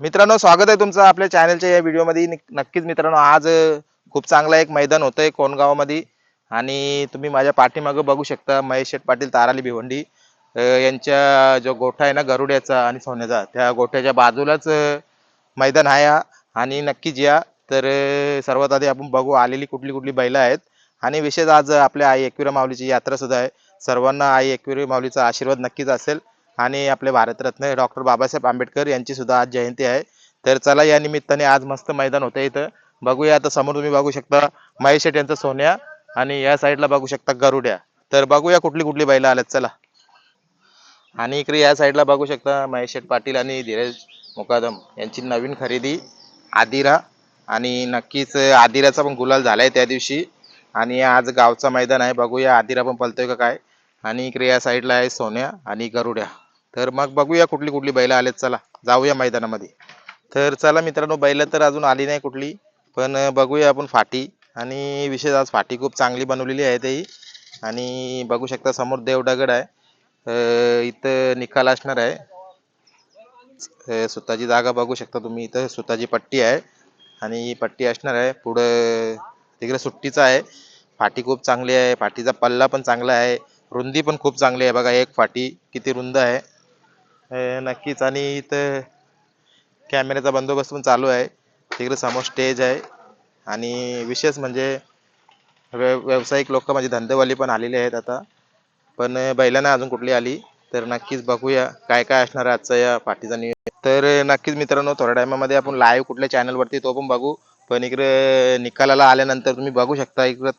मित्रांनो स्वागत आहे तुमचं आपल्या चॅनलच्या या व्हिडिओमध्ये नक्कीच मित्रांनो आज खूप चांगला एक मैदान होतंय कोणगावामध्ये आणि तुम्ही माझ्या पाठीमागं बघू शकता महेश शेठ पाटील ताराली भिवंडी यांच्या जो गोठा आहे ना गरुड्याचा आणि सोन्याचा त्या गोठ्याच्या बाजूलाच मैदान आहे आणि नक्कीच या. तर सर्वात आधी आपण बघू आलेली कुठली कुठली बैलं आहेत. आणि विशेष आज आपल्या आई एकविरा माऊलीची यात्रा सुद्धा आहे. सर्वांना आई एकविरा माऊलीचा आशीर्वाद नक्कीच असेल. आणि आपले भारतरत्न डॉक्टर बाबासाहेब आंबेडकर यांची सुद्धा आज जयंती आहे. तर चला या निमित्ताने आज मस्त मैदान होतं इथं. बघूया आता समोर तुम्ही बघू शकता महेश शेट यांचा सोन्या आणि या साईडला बघू शकता गरुड्या. तर बघूया कुठली कुठली बैला आल्यात चला. आणि इकडे या साईडला बघू शकता महेश शेठ पाटील आणि धीरज मुकादम यांची नवीन खरेदी आदिरा. आणि नक्कीच आदिराचा पण गुलाल झालाय त्या दिवशी. आणि आज गावचा मैदान आहे. बघूया आदिरा पण पलतोय का काय. आणि इकडे या साईडला आहे सोन्या आणि गरुड्या. तर मग बघूया कुठली कुठली बैलं आलेत चला. जाऊया मैदानामध्ये. तर चला मित्रांनो बैलं तर अजून आली नाही कुठली पण बघूया आपण फाटी. आणि विशेष आज फाटी खूप चांगली बनवलेली आहे ती. आणि बघू शकता समोर देवदगड आहे. इथं निकाल असणार आहे. स्वतःची जागा बघू शकता तुम्ही इथं स्वतःची पट्टी आहे. आणि पट्टी असणार आहे. पुढं तिकडे सुट्टीचा आहे. फाटी खूप चांगली आहे. फाटीचा पल्ला पण चांगला आहे. रुंदी पण खूप चांगली आहे. बघा एक फाटी किती रुंद आहे. नक्कीच. आणि इथं कॅमेऱ्याचा बंदोबस्त पण चालू आहे. तिकडे समोर स्टेज आहे. आणि विशेष म्हणजे व्य व्यावसायिक लोक म्हणजे धंदेवाली पण आलेले आहेत आता. पण बैलांना अजून कुठली आली तर नक्कीच बघूया काय काय असणार आहे आजचा या पाठीचा नियोजन. तर नक्कीच मित्रांनो थोड्या टायमामध्ये आपण लाईव्ह कुठल्या चॅनलवरती तो पण बघू. पण इकडे निकालाला आल्यानंतर तुम्ही बघू शकता इकडं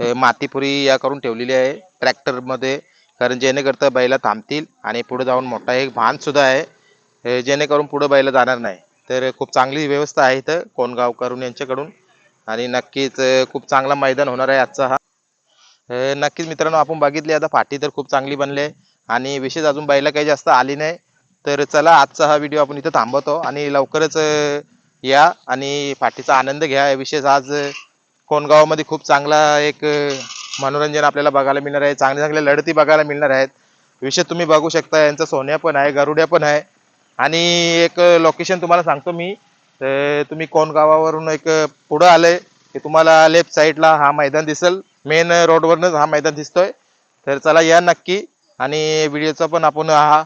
अं, मातीपुरी या करून ठेवलेली आहे. ट्रॅक्टरमध्ये कारण जेणेकरता बैला थांबतील आणि पुढे जाऊन मोठा एक भानसुद्धा आहे. जेणेकरून पुढे बैला जाणार नाही. तर खूप चांगली व्यवस्था आहे इथं कोणगावकरून यांच्याकडून. आणि नक्कीच खूप चांगला मैदान होणार आहे आजचा हा. नक्कीच मित्रांनो आपण बघितली आता फाटी तर खूप चांगली बनली. आहे आणि विशेष अजून बैला काही जास्त आली नाही. तर चला आजचा हा व्हिडिओ आपण इथं थांबवतो आणि लवकरच या आणि फाटीचा आनंद घ्या. विशेष आज कोणगावामध्ये खूप चांगला एक मनोरंजन आपल्याला बघायला मिळणार आहे. चांगल्या चांगल्या लढती बघायला मिळणार आहेत. विशेष तुम्ही बघू शकता. यांचं सोन्या पण आहे गरुड्या पण आहे. आणि एक लोकेशन तुम्हाला सांगतो मी. तर तुम्ही कोण गावावरून एक पुढं आलंय. की तुम्हाला लेफ्ट साईडला हा मैदान दिसेल. मेन रोडवरनच हा मैदान दिसतोय. तर चला या नक्की. आणि व्हिडिओचा पण आपण हा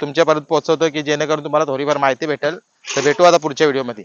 तुमच्यापर्यंत पोहोचवतो की जेणेकरून तुम्हाला थोडीफार माहिती भेटेल. तर भेटू आता पुढच्या व्हिडिओमध्ये